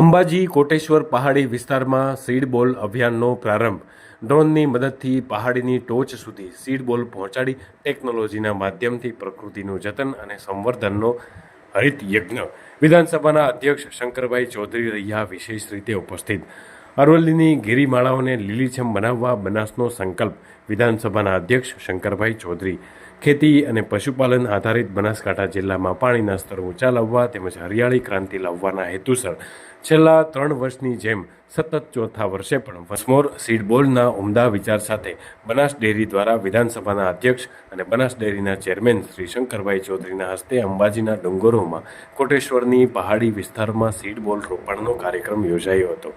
અંબાજી કોટેશ્વર પહાડી વિસ્તારમાં સીડ બોલ અભિયાનનો પ્રારંભ. ડ્રોનની મદદથી પહાડીની ટોચ સુધી સીડ બોલ પહોંચાડી ટેકનોલોજીના માધ્યમથી પ્રકૃતિનું જતન અને સંવર્ધનનો હરિત યજ્ઞ વિધાનસભાના અધ્યક્ષ શંકરભાઈ ચૌધરી રહ્યા વિશેષ રીતે ઉપસ્થિત. અરવલ્લીની ગિરિમાળાઓને લીલીછમ બનાવવા બનાસનો સંકલ્પ વિધાનસભાના અધ્યક્ષ શંકરભાઈ ચૌધરી. ખેતી અને પશુપાલન આધારિત બનાસકાંઠા જિલ્લામાં પાણીના સ્તર ઊંચા લાવવા તેમજ હરિયાળી ક્રાંતિ લાવવાના હેતુસર છેલ્લા ત્રણ વર્ષની જેમ સતત ચોથા વર્ષે પણ વસમોર સીડબોલના ઉમદા વિચાર સાથે બનાસ ડેરી દ્વારા વિધાનસભાના અધ્યક્ષ અને બનાસ ડેરીના ચેરમેન શ્રી શંકરભાઈ ચૌધરીના હસ્તે અંબાજીના ડુંગરોમાં કોટેશ્વરની પહાડી વિસ્તારમાં સીડબોલ રોપણનો કાર્યક્રમ યોજાયો હતો.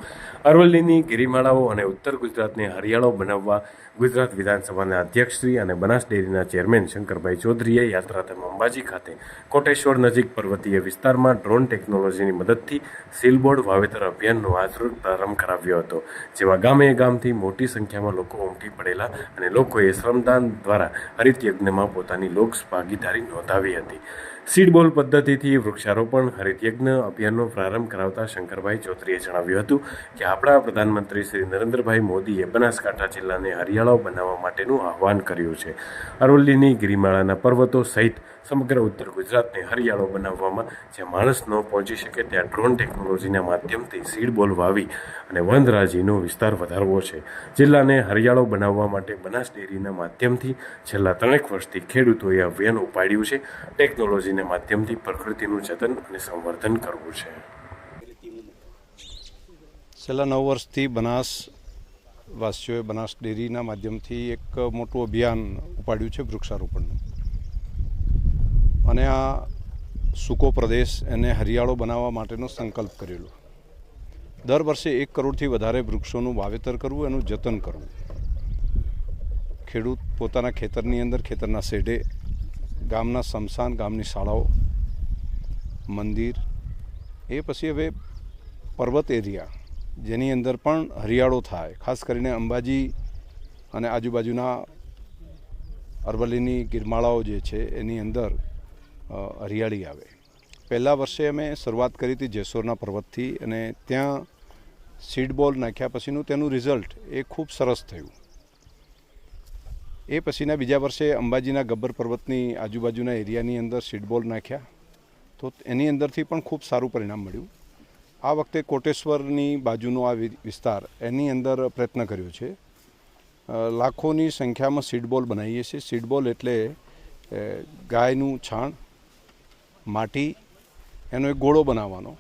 અરવલ્લીની ગિરિમાળાઓ અને ઉત્તર ગુજરાતને હરિયાળો બનાવવા ગુજરાત વિધાનસભાના અધ્યક્ષશ્રી અને બનાસ ડેરીના ચેરમેન શંકરભાઈ ચૌધરીએ યાત્રાધામ અંબાજી ખાતે કોટેશ્વર નજીક પર્વતીય વિસ્તારમાં ડ્રોન ટેકનોલોજીની મદદથી સીલબોર્ડ વાવેતર અભિયાનનો આજરોજ પ્રારંભ કરાવ્યો હતો, જેમાં ગામે ગામથી મોટી સંખ્યામાં લોકો ઉમટી પડેલા અને લોકોએ શ્રમદાન દ્વારા હરિત યજ્ઞમાં પોતાની લોક ભાગીદારી નોંધાવી હતી. સીડબોલ પદ્ધતિથી વૃક્ષારોપણ, હરિતયજ્ઞ અભિયાનનો પ્રારંભ કરાવતા શંકરભાઈ ચૌધરીએ જણાવ્યું હતું કે આપણા પ્રધાનમંત્રી શ્રી નરેન્દ્રભાઈ મોદીએ બનાસકાંઠા જિલ્લાને હરિયાળો બનાવવા માટેનું આહવાન કર્યું છે. અરવલ્લીની ગિરિમાળાના પર્વતો સહિત સમગ્ર ઉત્તર ગુજરાતને હરિયાળો બનાવવામાં જ્યાં માણસ ન પહોંચી શકે ત્યાં ડ્રોન ટેકનોલોજીના માધ્યમથી સીડબોલ વાવી અને વનરાજીનો વિસ્તાર વધારવો છે. જિલ્લાને હરિયાળો બનાવવા માટે બનાસ ડેરીના માધ્યમથી છેલ્લા ત્રણેક વર્ષથી ખેડૂતોએ અભિયાન ઉપાડ્યું છે. ટેકનોલોજીના માધ્યમથી પ્રકૃતિનું જતન અને સંવર્ધન કરવું છે. છેલ્લા નવ વર્ષથી બનાસ વાસીઓએ બનાસ ડેરીના માધ્યમથી એક મોટું અભિયાન ઉપાડ્યું છે વૃક્ષારોપણનું. અને આ સૂકો પ્રદેશ એને હરિયાળો બનાવવા માટેનો સંકલ્પ કરેલો. દર વર્ષે એક કરોડથી વધારે વૃક્ષોનું વાવેતર કરવું, એનું જતન કરવું. ખેડૂત પોતાના ખેતરની અંદર, ખેતરના શેઢે ગામના સ્મશાન, ગામની શાળાઓ, મંદિર, એ પછી હવે પર્વત એરિયા, જેની અંદર પણ હરિયાળો થાય. ખાસ કરીને અંબાજી અને આજુબાજુના અરવલ્લીની ગિરમાળાઓ જે છે, એની અંદર હરિયાળી આવે. પહેલાં વર્ષે અમે શરૂઆત કરી હતી જેસોરના પર્વતથી અને ત્યાં સીડ બોલ નાખ્યા પછીનું તેનું રિઝલ્ટ એ ખૂબ સરસ થયું. એ પછીના બીજા વર્ષે અંબાજીના ગબ્બર પર્વતની આજુબાજુના એરિયાની અંદર સીડબોલ નાખ્યા. તો એની અંદરથી પણ ખૂબ સારું પરિણામ મળ્યું. આ વખતે કોટેશ્વરની બાજુનો આ વિસ્તાર એની અંદર પ્રયત્ન કર્યો છે. લાખોની સંખ્યામાં સીડબોલ બનાવીએ છીએ. સીડબોલ એટલે ગાયનું છાણ, માટી, એનો એક ગોળો બનાવવાનો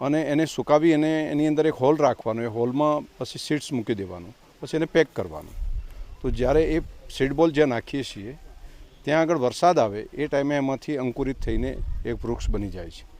અને એને સુકાવી અને એની અંદર એક હોલ રાખવાનો. એ હોલમાં પછી સીડ્સ મૂકી દેવાનું. પછી એને પેક કરવાનું. તો જ્યારે એ સીડબોલ જ્યાં નાખીએ છીએ, ત્યાં આગળ વરસાદ આવે, એ ટાઈમે એમાંથી અંકુરિત થઈને એક વૃક્ષ બની જાય છે.